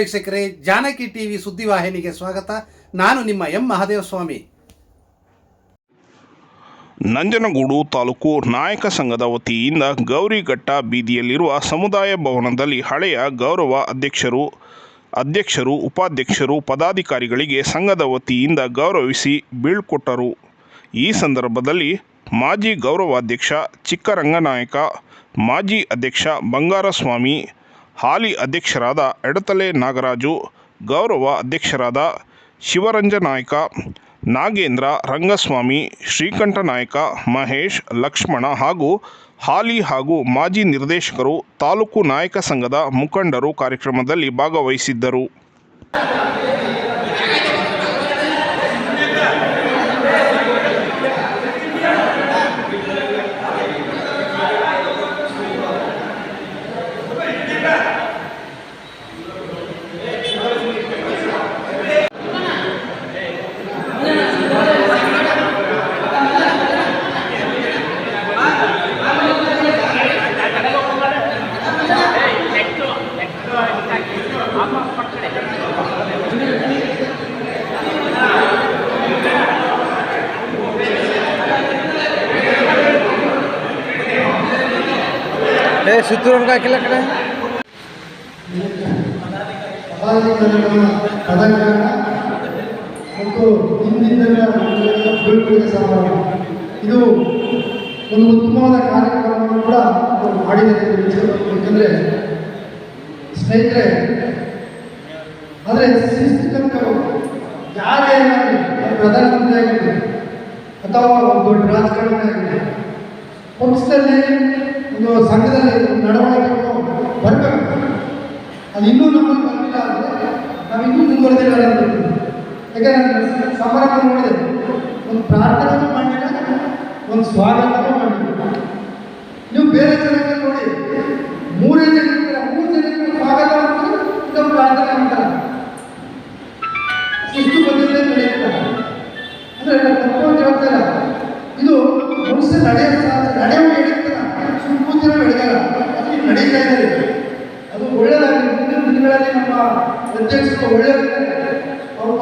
ವೀಕ್ಷಕರೇ, ಜಾನಕಿ ಟಿವಿ ಸುದ್ದಿವಾಹಿನಿಗೆ ಸ್ವಾಗತ. ನಾನು ನಿಮ್ಮ ಎಂ ಮಹಾದೇವ ಸ್ವಾಮಿ ನಂಜನಗೂಡು ತಾಲೂಕು ನಾಯಕ ಸಂಘದ ವತಿಯಿಂದ ಗೌರಿಘಟ್ಟ ಬೀದಿಯಲ್ಲಿರುವ ಸಮುದಾಯ ಭವನದಲ್ಲಿ ಹಳೆಯ ಗೌರವ ಅಧ್ಯಕ್ಷರು ಅಧ್ಯಕ್ಷರು, ಉಪಾಧ್ಯಕ್ಷರು, ಪದಾಧಿಕಾರಿಗಳಿಗೆ ಸಂಘದ ವತಿಯಿಂದ ಗೌರವಿಸಿ ಬೀಳ್ಕೊಟ್ಟರು. ಈ ಸಂದರ್ಭದಲ್ಲಿ ಮಾಜಿ ಗೌರವಾಧ್ಯಕ್ಷ ಚಿಕ್ಕರಂಗನಾಯಕ, ಮಾಜಿ ಅಧ್ಯಕ್ಷ ಬಂಗಾರಸ್ವಾಮಿ ಹಾಲಿ ಅಧ್ಯಕ್ಷರಾದ ಎಡತಲೆ ನಾಗರಾಜು, ಗೌರವ ಅಧ್ಯಕ್ಷರಾದ ಶಿವರಂಜನಾಯ್ಕ ನಾಗೇಂದ್ರ ರಂಗಸ್ವಾಮಿ, ಶ್ರೀಕಂಠ ನಾಯಕ, ಮಹೇಶ್, ಲಕ್ಷ್ಮಣ ಹಾಗೂ ಹಾಲಿ ಹಾಗೂ ಮಾಜಿ ನಿರ್ದೇಶಕರು, ತಾಲೂಕು ನಾಯಕ ಸಂಘದ ಮುಖಂಡರು ಕಾರ್ಯಕ್ರಮದಲ್ಲಿ ಭಾಗವಹಿಸಿದ್ದರು. ಏ ಸುತ್ತೂರು ಹಾಕಿಲ್ಲ ಕಡೆ ಮತ್ತು ಹಿಂದಿನ ಇದು ಒಂದು ಉತ್ತಮವಾದ ಕಾರ್ಯಕ್ರಮವನ್ನು ಕೂಡ ಮಾಡಿದ್ದಾರೆ ಏಕೆಂದರೆ ಸ್ನೇಹಿತರೆ ಆದರೆ ಶಿಸ್ತು ತನಕರು ಯಾರೇ ಏನಾಗಲಿ ಪ್ರಧಾನಮಂತ್ರಿ ಆಗಿರಲಿ ಅಥವಾ ಒಂದು ದೊಡ್ಡ ರಾಜಕಾರಣಿ ಆಗಿರಲಿ ಪಕ್ಷದಲ್ಲಿ ಒಂದು ಸಂಘದಲ್ಲಿ ಅಂತ ಯಾಕಂದ್ರೆ ಸಮಾರಂಭ ನೋಡಿದೆ ಒಂದು ಪ್ರಾರ್ಥನೆ ಮಾಡಿಲ್ಲ ಒಂದು ಸ್ವಾಗತನೂ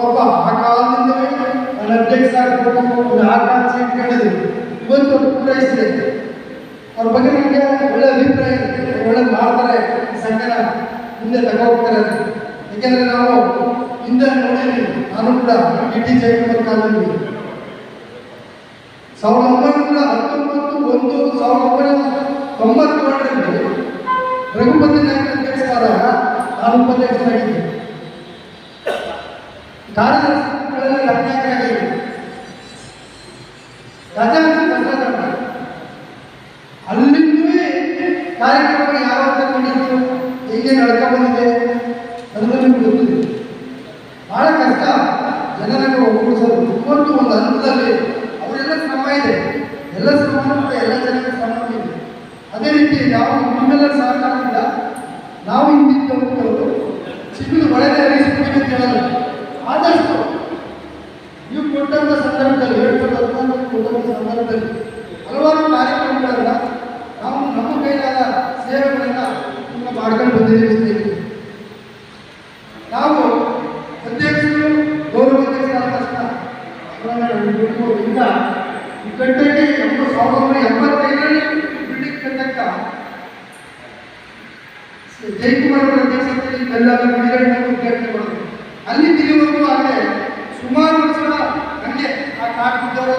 ಪಾಪ ಆ ಕಾಲದಿಂದಲೇ ನನ್ನ ಅಧ್ಯಕ್ಷ ಆಗಬೇಕು ಒಂದು ಆಕಾಂಕ್ಷೆ ಇಟ್ಕೊಂಡಿದ್ರು ಇವತ್ತು ಪೂರೈಸಿದೆ. ಅವ್ರ ಬಗ್ಗೆ ನನಗೆ ಒಳ್ಳೆ ಅಭಿಪ್ರಾಯ ಒಳ್ಳೆ ಮಾಡ್ತಾರೆ. ಈ ಸಂಘನ ಮುಂದೆ ತಗೋಗ್ತಾರೆ ಯಾಕೆಂದ್ರೆ ನಾವು ಹಿಂದೆ ನೋಡಿದ್ವಿ ನಾನು ಕೂಡ ಡಿ ಟಿ ಕಾಲದಲ್ಲಿ ಸಾವಿರದ ಒಂಬೈನೂರ ಹತ್ತೊಂಬತ್ತು, ಒಂದು ಸಾವಿರದ ಒಂಬೈನೂರ ತೊಂಬತ್ತೇಳರಲ್ಲಿ ರಘುಪತಿ ನಾಯಕ ಅಧ್ಯಕ್ಷರಾದಾಗ ನಾನು ಉಪಾಧ್ಯಕ್ಷರಾಗಿದ್ದೆ ನಾಯಕರಾಗಿದ್ದೆ ರಾಜಾಂತರ ತಂತ್ರಜ್ಞಾನ ಅಲ್ಲಿಂದೂ ಕಾರ್ಯಕ್ರಮ ಯಾವಾಗ ತಗೊಂಡಿದ್ದು ಹೇಗೆ ನಡ್ಕೊಂಡು ಬಂದಿದೆ? ಅನ್ನೋದು ನಿಮ್ಗೆ ಕಷ್ಟ. ಜನರನ್ನು ಒಂದು ಹಂತದಲ್ಲಿ ಅವರೆಲ್ಲ ಶ್ರಮ ಇದೆ. ಎಲ್ಲ ಶ್ರಮ ಎಲ್ಲ ಜನರ ಶ್ರಮ ಇದೆ. ಅದೇ ರೀತಿ ನಾವು ನಿಮ್ಮೆಲ್ಲರ ಸಹಕಾರದಿಂದ ನಾವು ಹಿಂದಿದ್ದವರು ಸಿಗುದು ಒಳ್ಳೆಯ ಅಂತ ಹೇಳಲ್ಲ. ಆದಷ್ಟು ನೀವು ಕೊಟ್ಟಂಥ ಸಂದರ್ಭದಲ್ಲಿ ಎರಡು ನೀವು ಕೊಟ್ಟಂಥ ಸಂದರ್ಭದಲ್ಲಿ ಹಲವಾರು ಕಾರ್ಯಕ್ರಮಗಳನ್ನ ನಾವು ನಮ್ಮ ಕೈಲಾದ ಸೇವೆಗಳನ್ನ ನಿಮ್ಮ ಮಾಡ್ಕೊಂಡು ಬಂದಿದ್ದೀವಿ ನಾವು ಅಧ್ಯಕ್ಷರು, ಗೌರವ ಅಧ್ಯಕ್ಷರಾದ ತಕ್ಷಣ ಈ ಕಟ್ಟೆಗೆ ಎಂಬ ಸಾವಿರದ ಎಂಬತ್ತೈದರಲ್ಲಿ ಬಿಲ್ಡಿಂಗ್ ಕಟ್ಟಕ್ಕ ಜಯಕುಮಾರ್ ಅವರ ಅಧ್ಯಕ್ಷತೆಯಲ್ಲಿ ಎಲ್ಲ ಉದ್ಘಾಟನೆ ಮಾಡಿದ್ರು ಅಲ್ಲಿ ತಿರುವರೆಗೂ ಆದರೆ ಸುಮಾರು ವರ್ಷ ಹಂಗೆ ಆ ಕಾಟುದ್ದವರ